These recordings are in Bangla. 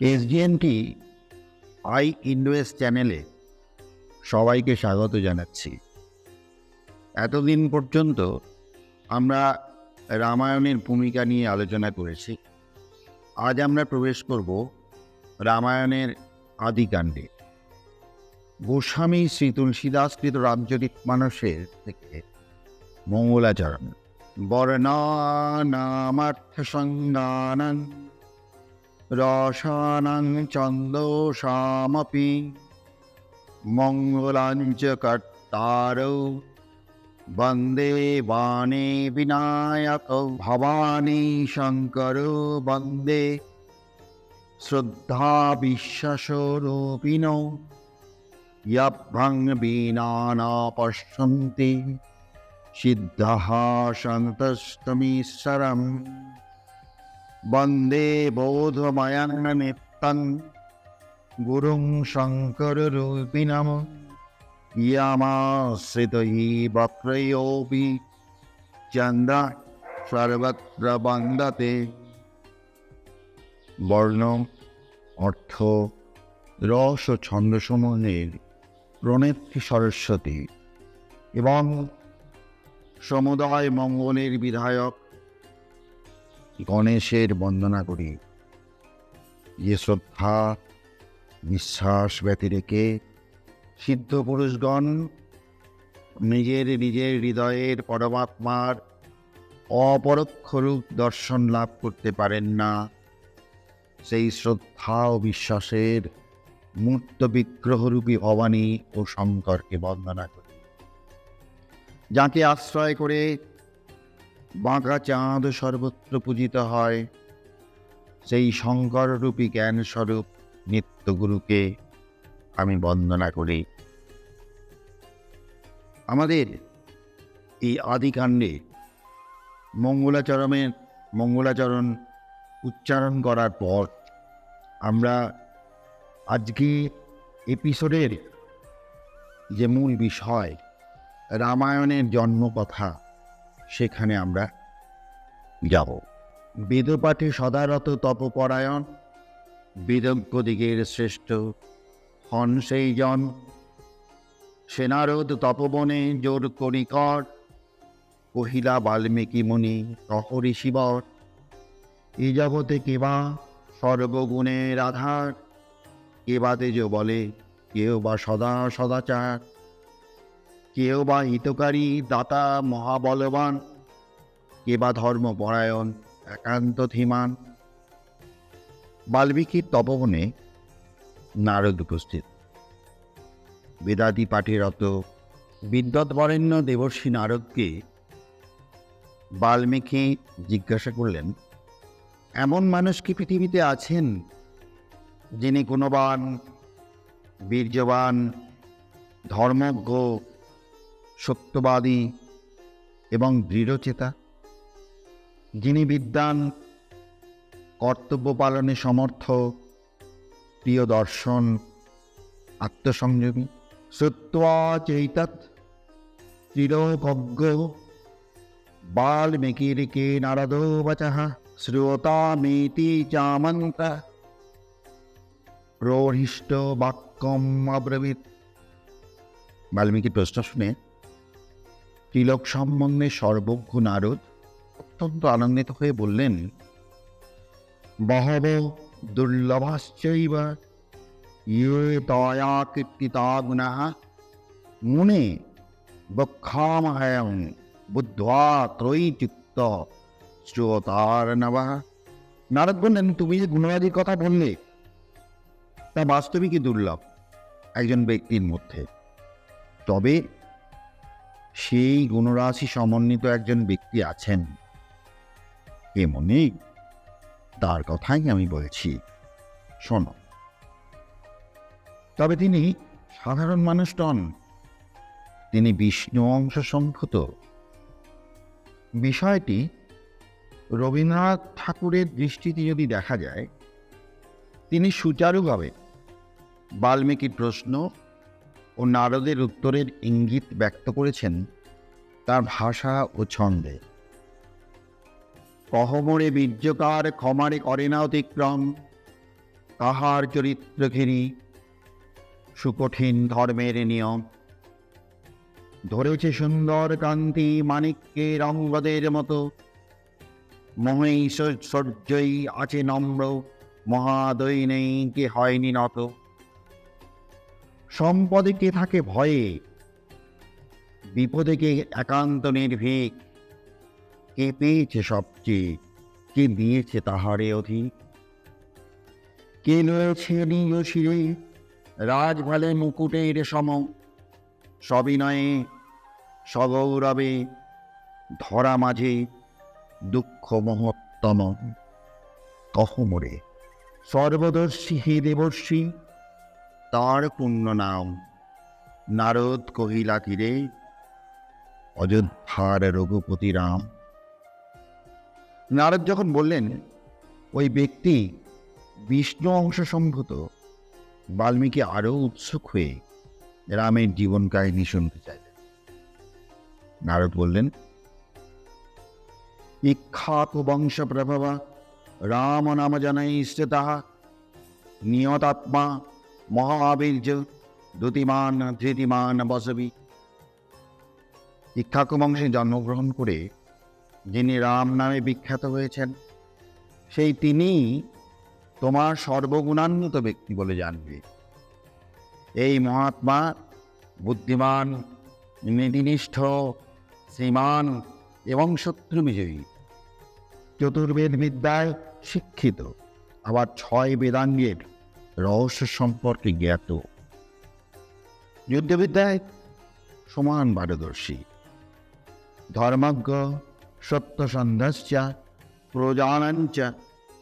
এসডিএনটি আই ইনভেস্ট চ্যানেলে সবাইকে স্বাগত জানাচ্ছি। এতদিন পর্যন্ত আমরা রামায়ণের ভূমিকা নিয়ে আলোচনা করেছি। আজ আমরা প্রবেশ করব রামায়ণের আদিকাণ্ডে। গোস্বামী শ্রী তুলসীদাসকৃত রামচরিত মানসের থেকে মঙ্গলাচরণ। বর্ণানামার্থ সংজ্ঞানং রসানাং ছন্দোষামপি মঙ্গলাঞ্চ কর্তারৌ বন্দে বাণে বিনায়ক ভবানী শঙ্কর বন্দে শ্রদ্ধা বিশ্বাসরূপিণ ইয়ভ্রং বীণানা পশ্যন্তি সিদ্ধः সন্তস্তমীশ্বরম বন্দে বোধময়ং নিত্যং গুরুং শঙ্কররূপিণম ইয়ামাশ্রিতৈ বক্রয়োপি চন্দ্র সর্বত্র বন্দতে বর্ণ অর্থ রস ও ছন্দসমূহের প্রণেত্রী সরস্বতী এবং সমুদায় মঙ্গলের বিধায়ক গণেশের বন্দনা করি। যে শ্রদ্ধা বিশ্বাস ব্যতি রেখে সিদ্ধ পুরুষগণ নিজের নিজের হৃদয়ের পরমাত্মার অপরোক্ষ রূপ দর্শন লাভ করতে পারেন না। সেই শ্রদ্ধা ও বিশ্বাসের মূর্ত বিগ্রহরূপী ভবানী ও শঙ্করকে বন্দনা করি। যাকে আশ্রয় করে বাঁকা চাঁদ সর্বত্র পূজিত হয়। সেই শঙ্কররূপী জ্ঞান স্বরূপ নিত্যগুরুকে আমি বন্দনা করি। আমাদের এই আদিকাণ্ডে মঙ্গলাচরণের মঙ্গলাচরণ উচ্চারণ করার পর আমরা আজকে এপিসোডের যে মূল বিষয়, রামায়ণের জন্মকথা সেখানে আমরা যাব। বেদপাঠে সদারত তপপরায়ণ বেদজ্ঞ দিগের শ্রেষ্ঠ হন সেই জন সেনারদ তপবনে জোর করিকর কহিলা বাল্মীকি মুনি, প্রহরী শিবর, এ জগতে কেবা সর্বগুণের আধার? কেবা তেজ বলে, কেউ বা সদা সদাচার? কেউ বা হিতকারী দাতা মহাবলবান, কে বা ধর্মপরায়ণ একান্ত ধীমান বাল্মীকির তপবনে নারদ উপস্থিত। বেদাদি পাঠেরত বিদ্যৎ বরেণ্য দেবর্ষী নারদকে বাল্মীকি জিজ্ঞাসা করলেন, এমন মানুষ কি পৃথিবীতে আছেন যিনি গুণবান, বীর্যবান, ধর্মজ্ঞ সত্যবাদী এবং দৃঢ়চেতা, যিনি বিদ্যান কর্তব্য পালনে সমর্থ প্রিয় দর্শন আত্মসংযমী শ্রুত্বা চৈতৎ চিরভজ্ঞ বাল্মীকিরিকে নারদ বচঃ, শ্রুতামেতি চামন্ত্র, প্রহৃষ্ট বাক্যম অব্রবীত বাল্মীকি প্রশ্ন শুনে তিলক সম্বন্ধে সর্বজ্ঞ নারদ অত্যন্ত আনন্দিত হয়ে বললেন, বহব দুর্লভাশ্চৈব ইয়ে তয়া কীর্তিতা গুণাঃ, মুনে বক্ষামহয়ং বুদ্ধ্বা ত্রয়ীযুক্ত শ্রোতার নবঃ নারদ বললেন, তুমি যে গুণবাদীর কথা বললে, তা বাস্তবিকই দুর্লভ একজন ব্যক্তির মধ্যে। তবে সেই গুণরাশি সমন্বিত একজন ব্যক্তি আছেন। এমনি তার কথাই আমি বলছি। শোনো। তবে তিনি সাধারণ মানুষ নন। তিনি বিষ্ণু অংশ সংখ্যত বিষয়টি রবীন্দ্রনাথ ঠাকুরের দৃষ্টিতে যদি দেখা যায়, তিনি সুচারুভাবে বাল্মীকির প্রশ্ন ও নারদের উত্তরের ইঙ্গিত ব্যক্ত করেছেন তার ভাষা ও ছন্দে। কহমরে বীর্যকার ক্ষমারে করে না অতিক্রম, কাহার চরিত্র ঘেরি সুকঠিন ধর্মের নিয়ম। ধরেছে সুন্দর কান্তি মানিককে রঙ্গদের মতো মহৈশ্বর্যই আছে নম্র মহাদয় নেই কে হয়নি নত সম্পদে কে থাকে ভয়ে? বিপদে কে একান্ত নির্ভীক? কে পেয়েছে সবচেয়ে? কে দিয়েছে তাহারে অধিক? কে রয়েছে নিজ শিরে রাজভালে মুকুটের সম। সবিনয়ে সগৌরবে ধরা মাঝে দুঃখ মহত্তম। কহমরে সর্বদর্শী হে দেবর্ষী তার পুণ্য নাম। নারদ কহিলা তীরে অযোধ্যার রঘুপতি রাম। নারদ যখন বললেন, ওই ব্যক্তি বিষ্ণু অংশ সম্ভূত, বাল্মীকি আরও উৎসুক হয়ে রামের জীবন কাহিনী শুনতে চাইলেন। নারদ বললেন ইক্ষাত বংশ প্রভবা, রাম নাম জানাইছে তাহা নিয়তাত্মা মহাবীর্য দ্যুতিমান ধৃতিমান বসবি। ইক্ষাকু বংশে জন্মগ্রহণ করে যিনি রাম নামে বিখ্যাত হয়েছেন, সেই তিনি তোমার সর্বগুণান্বিত ব্যক্তি বলে জানবে। এই মহাত্মা বুদ্ধিমান, নীতিনিষ্ঠ, শ্রীমান এবং শত্রু বিজয়ী চতুর্বেদ বিদ্যায় শিক্ষিত, আবার ছয় বেদাঙ্গের রহস্য সম্পর্কে জ্ঞাত। যুদ্ধবিদ্যায় সমান পারদর্শী। ধর্মজ্ঞ সত্যসন্ধ্যাশ্চ প্রজানাঞ্চ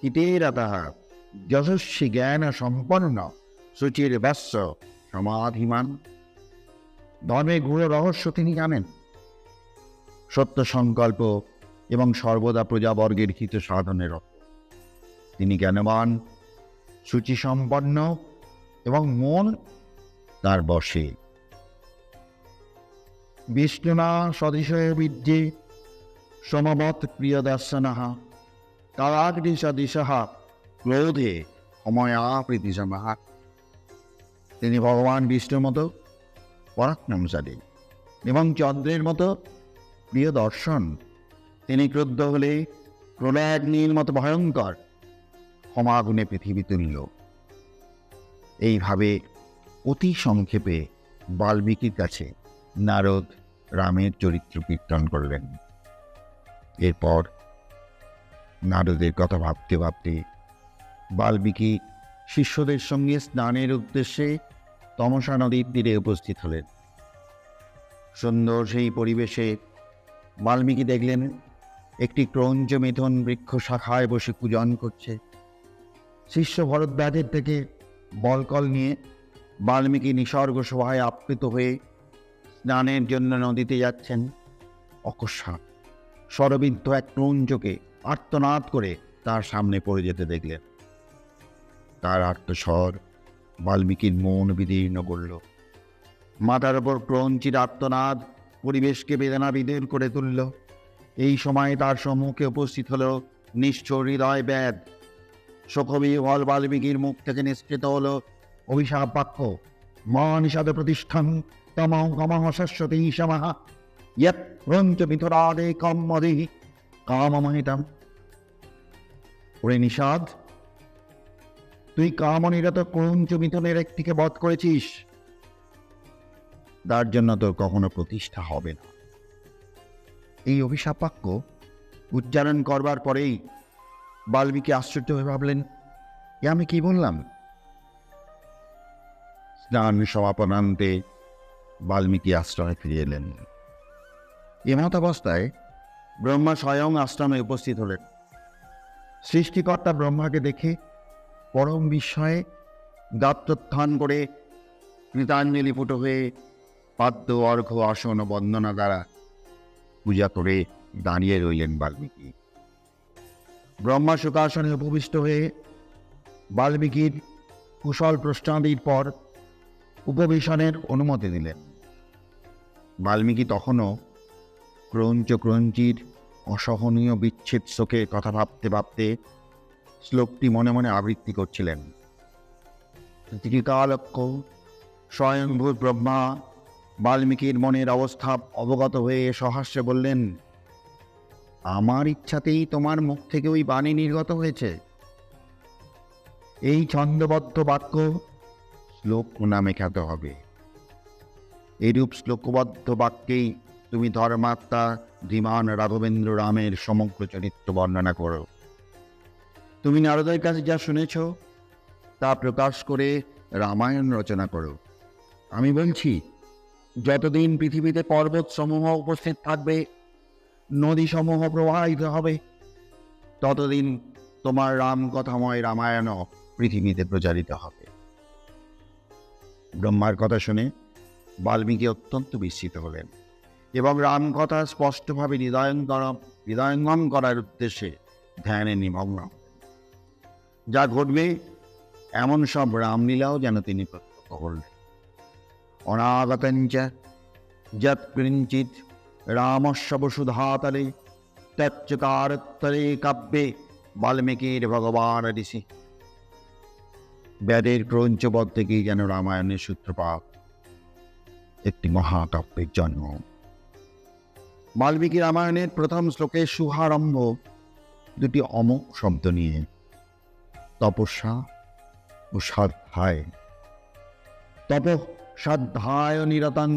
হিতেরতঃ যশস্বী জ্ঞান সম্পন্ন, সুচির ব্যস্য সমাধিমান। ধর্মে গূঢ় রহস্য তিনি জানেন। সত্য সংকল্প এবং সর্বদা প্রজাবর্গের হিত সাধনের তিনি জ্ঞানবান সূচিসম্পন্ন এবং মন তার বশে বিষ্ণুনা সদিশয় বিদ্যে সমবত প্রিয় দর্শনঃ কারাগ্নি সদিশঃ ক্রোধে সময়া প্রীতিসমাহ তিনি ভগবান বিষ্ণুর মতো পরাক্রমশালী এবং চন্দ্রের মতো প্রিয় দর্শন তিনি ক্রুদ্ধ হলে প্রলয়াগ্নির মতো ভয়ঙ্কর ক্ষমাগুণে পৃথিবী তুল্য। এইভাবে অতি সংক্ষেপে বাল্মীকির কাছে নারদ রামের চরিত্র কীর্তন করলেন। এরপর নারদের কথা ভাবতে ভাবতে বাল্মীকি শিষ্যদের সঙ্গে স্নানের উদ্দেশ্যে তমসা নদীর তীরে উপস্থিত হলেন। সুন্দর সেই পরিবেশে বাল্মীকি দেখলেন, একটি ক্রঞ্চ মিথুন বৃক্ষ শাখায় বসে পূজন করছে। শিষ্য ভরত ব্যাধের থেকে বলকল নিয়ে বাল্মীকি নিসর্গ সভায় আপ্লুত হয়ে স্নানের জন্য নদীতে যাচ্ছেন অকস্মাৎ। স্বরবিদ্ধ এক ক্রঞ্চকে আর্তনাদ করে তার সামনে পড়ে যেতে দেখলেন। তার আর্তস্বর বাল্মীকির মন বিদীর্ণ করল। মাথার ওপর ক্রঞ্চির আর্তনাদ পরিবেশকে বেদনা বিদীর করে তুলল। এই সময় তার সম্মুখে উপস্থিত হল নিশ্চয় হৃদয় ব্যাদ শোকবি হল বাল্মীকির মুখ থেকে নিষ্কৃত হল অভিশাপ বাক্য। মা নিষাদ প্রতিষ্ঠান ইয়ৎ রঞ্চ ওরে নিষাদ, তুই কামনিরত ক্রঞ্চ মিথুনের একটিকে বধ করেছিস। তার জন্য তোর কখনো প্রতিষ্ঠা হবে না। এই অভিশাপ বাক্য উচ্চারণ করবার পরেই বাল্মীকি আশ্চর্য হয়ে ভাবলেন, এ আমি কি বললাম? স্নান সমাপনান্তে বাল্মীকি আশ্রমে ফিরে এলেন। এমতাবস্থায় ব্রহ্মা স্বয়ং আশ্রমে উপস্থিত হলেন। সৃষ্টিকর্তা ব্রহ্মাকে দেখে পরম বিস্ময়ে গাত্রোত্থান করে কৃতাঞ্জলি ফুটো হয়ে পাদ্য অর্ঘ আসন, বন্দনা দ্বারা পূজা করে দাঁড়িয়ে রইলেন বাল্মীকি। ব্রহ্মা সুখাসনে উপবিষ্ট হয়ে বাল্মীকির কুশল প্রশ্নাদির পর উপবেশনের অনুমতি দিলেন। বাল্মীকি তখনও ক্রঞ্চ ক্রঞ্চির অসহনীয় বিচ্ছেদ শোকে কথা ভাবতে ভাবতে শ্লোকটি মনে মনে আবৃত্তি করছিলেন। ত্রিকালক্ষ স্বয়ংভূ ব্রহ্মা বাল্মীকির মনের অবস্থা অবগত হয়ে সহাস্যে বললেন আমার ইচ্ছাতেই তোমার মুখ থেকে ওই বাণী নির্গত হয়েছে। এই ছন্দবদ্ধ বাক্য শ্লোক নামে খ্যাত হবে। এরূপ শ্লোকবদ্ধ বাক্যেই তুমি ধর্মাত্মা ধীমান রাঘবেন্দ্র রামের সমগ্র চরিত্র বর্ণনা করো। তুমি নারদের কাছে যা শুনেছ, তা প্রকাশ করে রামায়ণ রচনা করো। আমি বলছি, যতদিন পৃথিবীতে পর্বত সমূহ উপস্থিত থাকবে নদী সমূহ প্রবাহিত হবে। ততদিন তোমার রাম কথাময় রামায়ণও পৃথিবীতে প্রচারিত হবে। ব্রহ্মার কথা শুনে বাল্মীকি অত্যন্ত বিস্মিত হলেন এবং রাম কথা স্পষ্টভাবে হৃদয়ঙ্গম হৃদয়ঙ্গম করার উদ্দেশ্যে ধ্যানে নিমগ্ন। যা ঘটবে, এমন সব রামলীলাও যেন তিনি প্রত্যক্ষ করলেন। অনাগতঞ্চ যৎ কিঞ্চিৎ রামস্য বসুধাতলে তচ্চকারত্তরে কাব্যে বাল্মীকির ভগবান ঋষি ব্যাদের ক্রঞ্চপদ থেকেই যেন রামায়ণের সূত্রপাত একটি মহাকাব্যের জন্ম বাল্মীকি রামায়ণের প্রথম শ্লোকে শুভারম্ভ দুটি অমোক শব্দ নিয়ে তপস্যা ও সাধ্যায় তপ সাধ্যায় নিরতং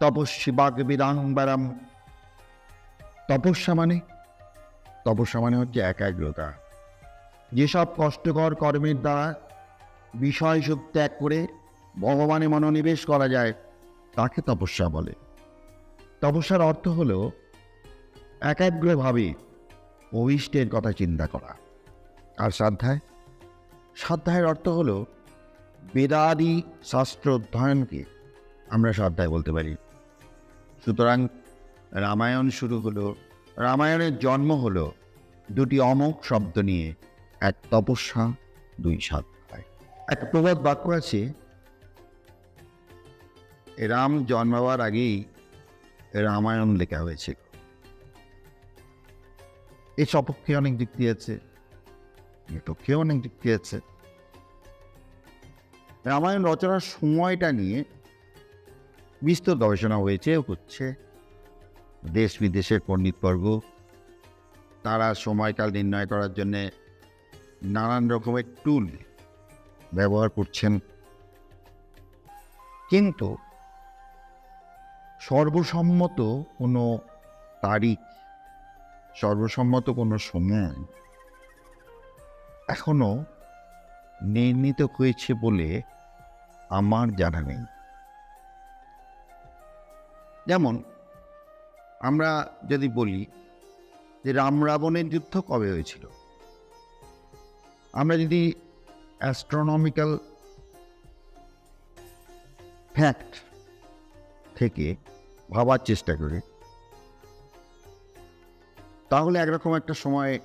তপস্বী বাগবিদাম্বরম তপস্যা মানে? তপস্যা মানে হচ্ছে একাগ্রতা। যেসব কষ্টকর কর্মের দ্বারা বিষয় সুখ ত্যাগ করে ভগবানে মনোনিবেশ করা যায়, তাকে তপস্যা বলে। তপস্যার অর্থ হল একাগ্রভাবে অভিষ্টের কথা চিন্তা করা। আর শ্রদ্ধায়? শ্রদ্ধায়ের অর্থ হল বেদাদি শাস্ত্র অধ্যয়নকে আমরা শ্রদ্ধায় বলতে পারি। সুতরাং রামায়ণ শুরু হলো, রামায়ণের জন্ম হলো দুটি অমোক শব্দ নিয়ে, এক তপস্যা, দুই সাধ্যায় এক প্রবাদ বাক্য আছে, রাম জন্মাবার আগেই রামায়ণ লেখা হয়েছিল। এ সপক্ষে অনেক যুক্তি আছে এর পক্ষে অনেক যুক্তি আছে। রামায়ণ রচনার সময়টা নিয়ে বিস্তর গবেষণা হয়েছে হচ্ছে দেশ বিদেশের পণ্ডিতবর্গ তারা সময়কাল নির্ণয় করার জন্যে নানান রকমের টুল ব্যবহার করছেন। কিন্তু সর্বসম্মত কোনো তারিখ, সর্বসম্মত কোনো সময় এখনও নির্ণীত হয়েছে বলে আমার জানা নেই। যেমন, আমরা যদি বলি যে রাম রাবণের যুদ্ধ কবে হয়েছিল? আমরা যদি অ্যাস্ট্রোনমিক্যাল ফ্যাক্ট থেকে ভাবার চেষ্টা করি, তাহলে একরকম একটা সময়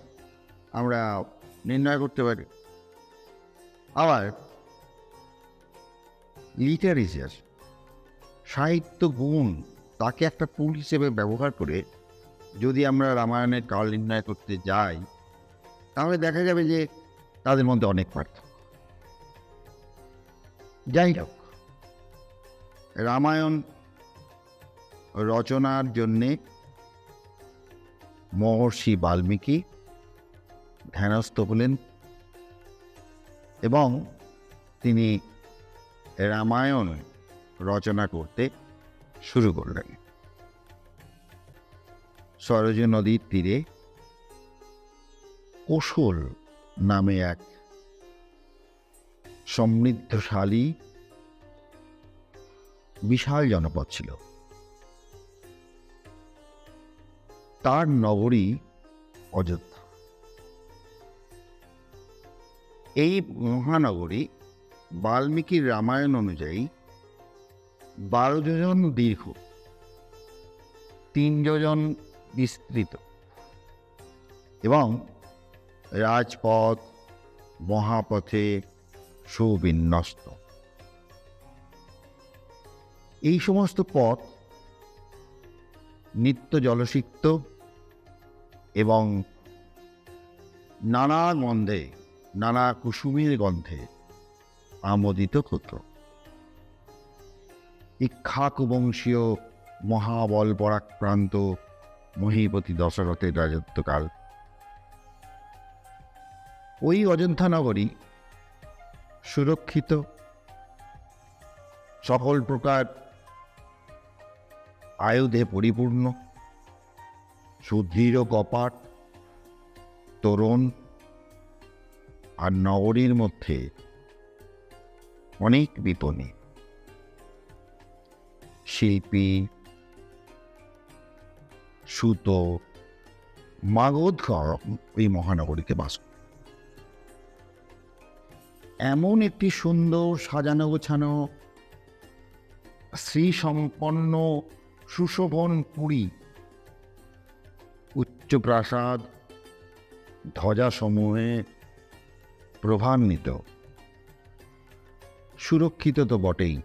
আমরা নির্ণয় করতে পারি। আবার লিটারেচার সাহিত্য গুণ তাকে একটা টুল হিসেবে ব্যবহার করে যদি আমরা রামায়ণের কাল নির্ণয় করতে যাই, তাহলে দেখা যাবে যে তাদের মধ্যে অনেক পার্থক্য। যাই হোক, রামায়ণ রচনার জন্যে মহর্ষি বাল্মীকি ধ্যানস্থ হলেন এবং তিনি রামায়ণ রচনা করতে শুরু করলেন। সরজ নদীর তীরে কোশল নামে এক সমৃদ্ধশালী বিশাল জনপদ ছিল। তার নগরী অযোধ্যা। এই মহানগরী বাল্মীকির রামায়ণ অনুযায়ী বারো যোজন দীর্ঘ, তিন যোজন বিস্তৃত এবং রাজপথ, মহাপথে সুবিন্যস্ত। এই সমস্ত পথ নিত্য জলসিক্ত এবং নানা গন্ধে, নানা কুসুমের গন্ধে আমোদিত হতো ইক্ষাকু বংশীয় মহাবল পরাক্রান্ত মহীপতি দশরথের রাজত্বকাল। ওই অযোধ্যা নগরী সুরক্ষিত। সকল প্রকার আয়ুধে পরিপূর্ণ। সুদৃঢ় কপাট, তোরণ আর নগরীর মধ্যে অনেক বিপণী শিল্পী সুতো মাগধ এই মহানগরীতে বাস। এমন একটি সুন্দর সাজানো গোছানো, শ্রীসম্পন্ন সুশোভন পুরী উচ্চ প্রাসাদ ধ্বজাসমূহে প্রভান্বিত সুরক্ষিত তো বটেই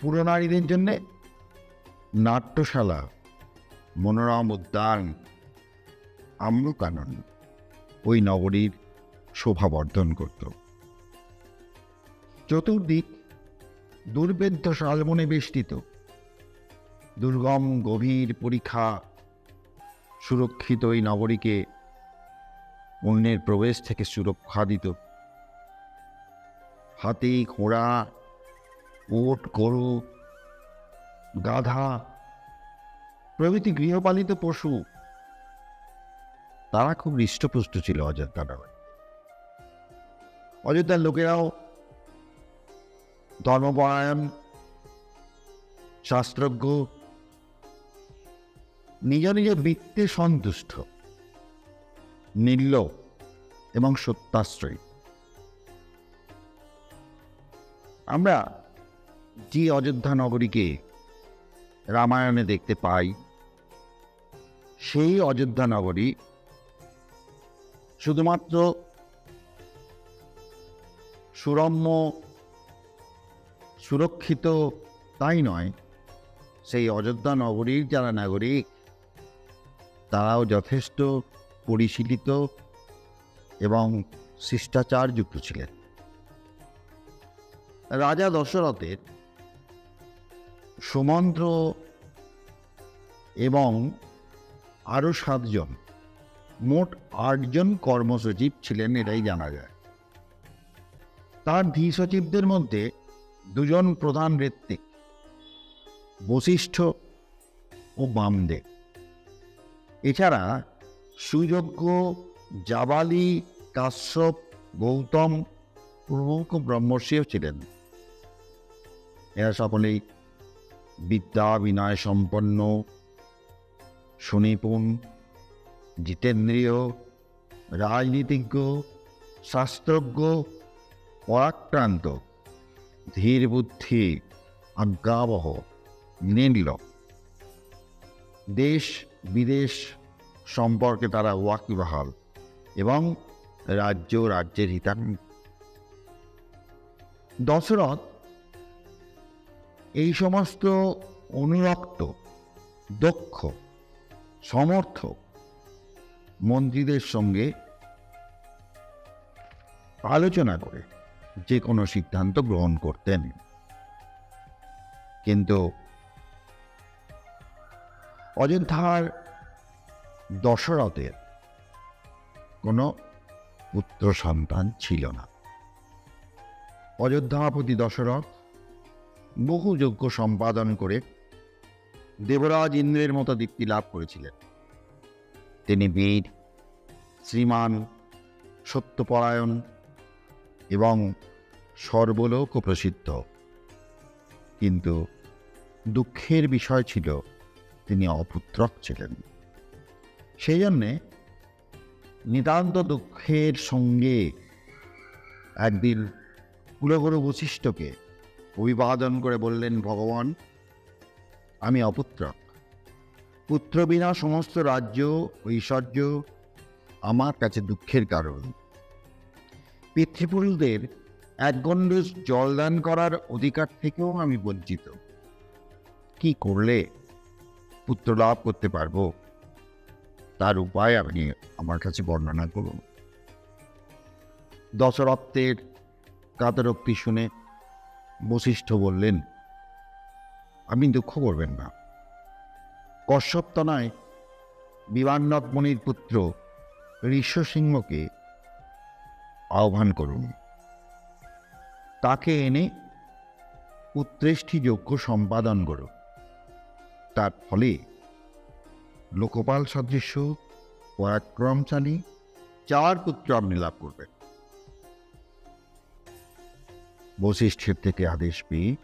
পুরনারীদের জন্যে নাট্যশালা, মনোরম উদ্যান আম্রকানন ওই নগরীর শোভাবর্ধন করত। চতুর্দিক দুর্বেদ্য শালবনে বেষ্টিত। দুর্গম গভীর পরীক্ষা সুরক্ষিত ওই নগরীকে অন্যের প্রবেশ থেকে সুরক্ষা দিত। হাতি ঘোড়া ওট গরু, গাধা, প্রভৃতি গৃহপালিত পশু, তারা খুব হৃষ্টপুষ্ট ছিল অযোধ্যা নগরে। অযোধ্যার লোকেরাও ধর্মপরায়ণ, শাস্ত্রজ্ঞ, নিজ নিজ বৃত্তে সন্তুষ্ট নির্লোভ এবং সত্যাশ্রয়ী। আমরা যে অযোধ্যা নগরীকে রামায়ণে দেখতে পাই, সেই অযোধ্যা নগরী শুধুমাত্র সুরম্য, সুরক্ষিত তাই নয়, সেই অযোধ্যা নগরীর যারা নাগরিক, তারাও যথেষ্ট পরিশীলিত এবং শিষ্টাচারযুক্ত ছিলেন। রাজা দশরথের সুমন্ত্র এবং আরও সাতজন, মোট আটজন কর্মসচিব ছিলেন এটাই জানা যায়। তার ধী সচিবদের মধ্যে দুজন প্রধান ঋত্বিক, বশিষ্ঠ ও বামদেব। এছাড়া সুযোগ্য জাবালি, কাশ্যপ, গৌতম, প্রমুখ ব্রহ্মর্ষিও ছিলেন। এরা সকলেই বিদ্যা বিনয় সম্পন্ন সুনিপুণ, জিতেন্দ্রীয়, রাজনীতিজ্ঞ, শাস্ত্রজ্ঞ, পরাক্রান্ত ধীর বুদ্ধি আজ্ঞাবহ নির্লোক দেশ বিদেশ সম্পর্কে তারা ওয়াকিবহাল এবং রাজ্য রাজ্যের হিতান দশরথ এই সমস্ত অনুরক্ত, দক্ষ সমর্থ মন্ত্রীদের সঙ্গে আলোচনা করে যে কোনো সিদ্ধান্ত গ্রহণ করতেন। কিন্তু অযোধ্যার দশরথের কোনো পুত্র সন্তান ছিল না। অযোধ্যাপতি দশরথ বহু যজ্ঞ সম্পাদন করে দেবরাজ ইন্দ্রের মতো দীপ্তি লাভ করেছিলেন। তিনি বীর, শ্রীমান, সত্যপরায়ণ এবং সর্বলোক প্রসিদ্ধ। কিন্তু দুঃখের বিষয় ছিল, তিনি অপুত্রক ছিলেন। সেই জন্যে নিতান্ত দুঃখের সঙ্গে একদিন কুলগুরু বশিষ্ঠকে অভিবাদন করে বললেন, ভগবান, আমি অপুত্রক। পুত্র বিনা সমস্ত রাজ্য, ঐশ্বর্য আমার কাছে দুঃখের কারণ। পিতৃপুরুষদের এক গণ্ডুষ জলদান করার অধিকার থেকেও আমি বঞ্চিত। কি করলে পুত্র লাভ করতে পারব? তার উপায় আপনি আমার কাছে বর্ণনা করুন। দশরথের কাতরোক্তি শুনে বশিষ্ঠ বললেন, আপনি দুঃখ করবেন না। কশ্যপতনায় বিমাননাথ মণির পুত্র ঋষ্যসিংহকে আহ্বান করুন। তাকে এনে পুত্রেষ্ঠি যজ্ঞ সম্পাদন করুন। তার ফলে লোকপাল সদৃশ্য, পরাক্রমশালী, চার পুত্র আপনি লাভ করবেন। বশিষ্ঠের থেকে আদেশ পেয়ে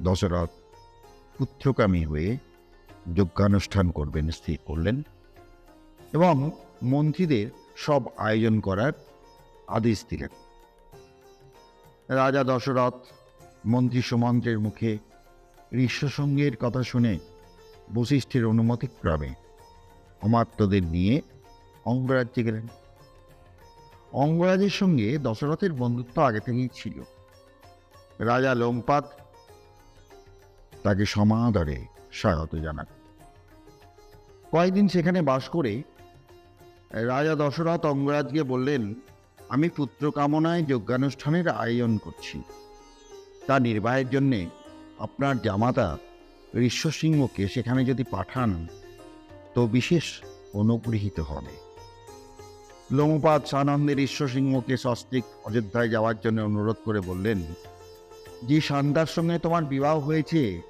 দশরথ পুত্রকামী হয়ে যজ্ঞানুষ্ঠান করবেন, স্থির করলেন এবং মন্ত্রীদের সব আয়োজন করার আদেশ দিলেন। রাজা দশরথ মন্ত্রী সুমন্ত্রের মুখে ঋষ্যসঙ্গের কথা শুনে বশিষ্ঠের অনুমতিক্রমে অমাত্যদের নিয়ে অঙ্গরাজ্যে গেলেন। অঙ্গরাজের সঙ্গে দশরথের বন্ধুত্ব আগে থেকেই ছিল। রাজা লোমপাত তাকে সমাদরে স্বাগত জানান। কয়েকদিন সেখানে বাস করে রাজা দশরথ অঙ্গরাজকে বললেন, আমি পুত্র কামনায় যজ্ঞানুষ্ঠানের আয়োজন করছি। তা নির্বাহের জন্যে আপনার জামাতা ঋষ্যসিংহকে সেখানে যদি পাঠান, তো বিশেষ অনুগৃহীত হবে। লোমপাত সানন্দের ঈশ্বর সিংহকে সস্তিক অযোধ্যায় যাওয়ার জন্য অনুরোধ করে বললেন যে সন্ধ্যার সঙ্গে তোমার বিবাহ হয়েছে।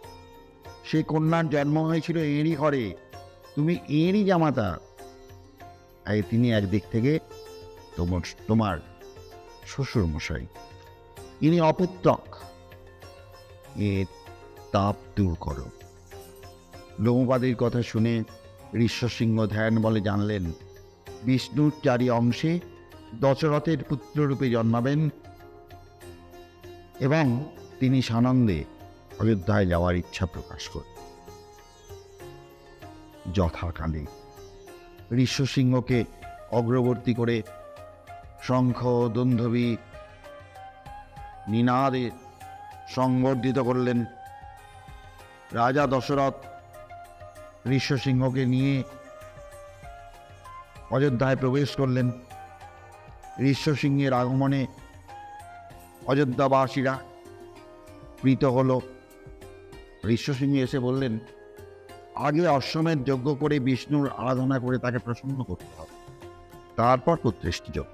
সে কন্যার জন্ম হয়েছিল এঁরই ঘরে। তুমি এঁরই জামাতা। তাই তিনি একদিক থেকে তোমার তোমার শ্বশুর মশাই ইনি অপুত্রক এ তাপ দূর করো। লোমপাদের কথা শুনে ঋষ্যসিংহ ধ্যান বলে জানলেন বিষ্ণুর চারি অংশে দশরথের পুত্ররূপে জন্মাবেন এবং তিনি সানন্দে অযোধ্যায় যাওয়ার ইচ্ছা প্রকাশ করেন। যথাকালে ঋষ্যসিংহকে অগ্রবর্তী করে শঙ্খ দন্ধবী নিনাদে সংবর্ধিত করলেন। রাজা দশরথ ঋষ্যসিংহকে নিয়ে অযোধ্যায় প্রবেশ করলেন। ঋষ্ব সিংহের আগমনে অযোধ্যাবাসীরা প্রীত হল। ঋষ্যসিংহ এসে বললেন, আগে অশ্বমেধ যজ্ঞ করে বিষ্ণুর আরাধনা করে তাকে প্রসন্ন করতে হবে। তারপর পুত্রেষ্টি যোগ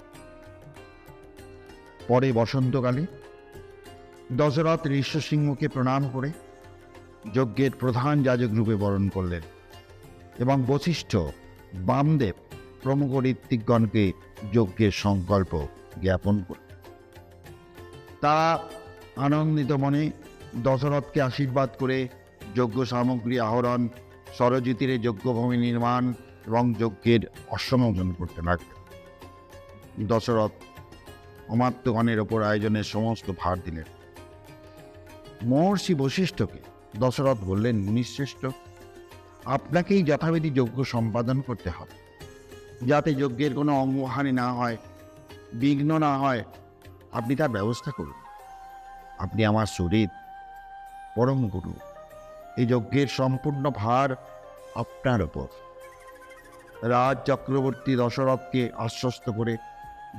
পরে বসন্তকালে দশরথ ঋষ্ব সিংহকে প্রণাম করে যজ্ঞের প্রধান যাজক রূপে বরণ করলেন এবং বশিষ্ঠ বামদেব প্রমুখ ঋত্বিকগণকে যজ্ঞের সংকল্প জ্ঞাপন করল তারা আনন্দিত মনে দশরথকে আশীর্বাদ করে যজ্ঞ সামগ্রী আহরণ, সরজিতিরে যজ্ঞভূমি নির্মাণ এবং যজ্ঞের অসমাজন করতে লাগলেন দশরথ অমাত্যগণের ওপর আয়োজনের সমস্ত ভার দিলেন। মহর্ষি বশিষ্ঠকে দশরথ বললেন, মুনিশ্রেষ্ঠ, আপনাকেই যথাবিধি যজ্ঞ সম্পাদন করতে হবে। যাতে যজ্ঞের কোনো অঙ্গহানি না হয়, বিঘ্ন না হয়, আপনি তার ব্যবস্থা করুন। আপনি আমার শরীর পরম গুরু। এই যজ্ঞের সম্পূর্ণ ভার আপনার ওপর রাজ চক্রবর্তী দশরথকে আশ্বস্ত করে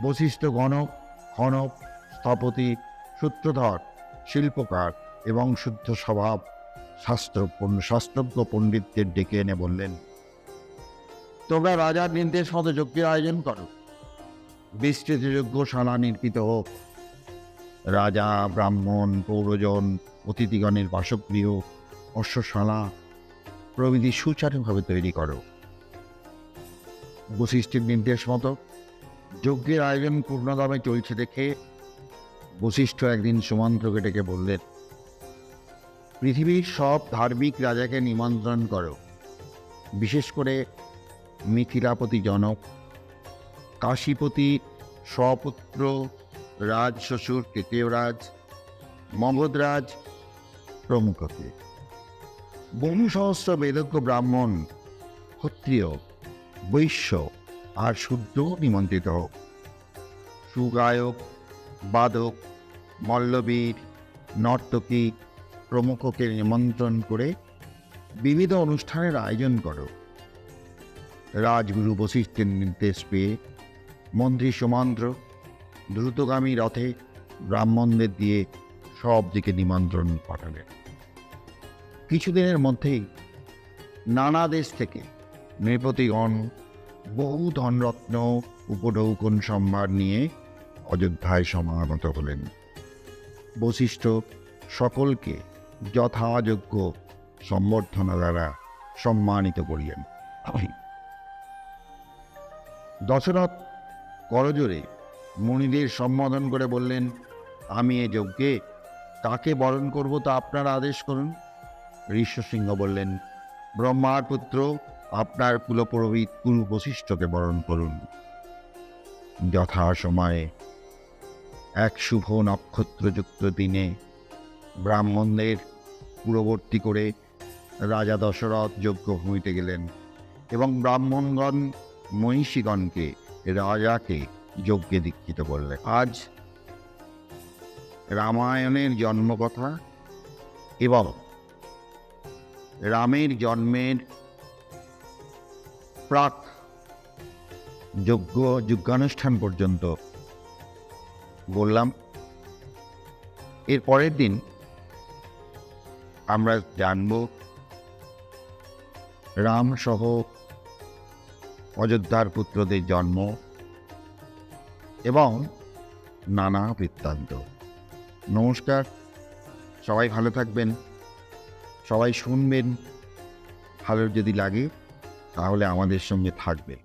বশিষ্ঠ গণক খনক স্থপতি, সূত্রধর, শিল্পকার এবং শুদ্ধ স্বভাব, শাস্ত্র শাস্ত্রজ্ঞ পণ্ডিতদের ডেকে এনে বললেন তোমরা রাজার নির্দেশ মতো যজ্ঞের আয়োজন করো। বিস্তৃত যজ্ঞশালা নির্মিত হোক। রাজা, ব্রাহ্মণ, পৌরজন, অতিথিগণের বাসগৃহ, অশ্বশালা প্রভৃতি সুচারুভাবে তৈরি করো। বশিষ্ঠের নির্দেশ মতো যজ্ঞের আয়োজন পূর্ণদমে চলছে দেখে বশিষ্ঠ একদিন সুমন্ত্রকে ডেকে বললেন, পৃথিবীর সব ধার্মিক রাজাকে নিমন্ত্রণ করো। বিশেষ করে মিথিলাপতি জনক, কাশীপতি স্বপুত্র, রাজ শ্বশুর কেতেয়রাজ মগধরাজ প্রমুখকে। বহু সহস্র বেদজ্ঞ ব্রাহ্মণ, ক্ষত্রিয়, বৈশ্য আর শুদ্ধ নিমন্ত্রিত। হোক সুগায়ক, বাদক, মল্লবীর, নর্তকী প্রমুখকে নিমন্ত্রণ করে বিবিধ অনুষ্ঠানের আয়োজন করো। রাজগুরু বশিষ্ঠের নির্দেশ পেয়ে মন্ত্রী সুমন্ত্র দ্রুতগামী রথে ব্রাহ্মণদের দিয়ে সব দিকে নিমন্ত্রণ পাঠালেন। কিছুদিনের মধ্যেই নানা দেশ থেকে নৃপতিগণ, বহু ধনরত্ন, উপঢৌকন সম্ভার নিয়ে অযোধ্যায় সমাগত হলেন। বশিষ্ঠ সকলকে যথাযোগ্য সম্বর্ধনা দ্বারা সম্মানিত করিলেন। দশরথ করজোরে মুনিদের সম্বোধন করে বললেন, আমি এ যজ্ঞে কাকে বরণ করব তা আপনারা আদেশ করুন। ঋষ্যসিংহ বললেন, ব্রহ্মার পুত্র আপনার কুলপুরোহিত কুল বশিষ্ঠকে বরণ করুন। যথা সময়ে এক শুভ নক্ষত্রযুক্ত দিনে ব্রাহ্মণদের পূর্ববর্তী করে রাজা দশরথ যজ্ঞভূমিতে গেলেন এবং ব্রাহ্মণগণ মহিষীগণকে, রাজাকে যজ্ঞে দীক্ষিত করলেন আজ রামায়ণের জন্মকথা এবং রামের জন্মের প্রাক যজ্ঞ যজ্ঞানুষ্ঠান পর্যন্ত বললাম, এর পরের দিন আমরা জানব রাম সহ অযোধ্যার পুত্রদের জন্ম এবং নানা বৃত্তান্ত। নমস্কার, সবাই ভালো থাকবেন। সবাই শুনবেন। ভালো যদি লাগে, তাহলে আমাদের সঙ্গে থাকবে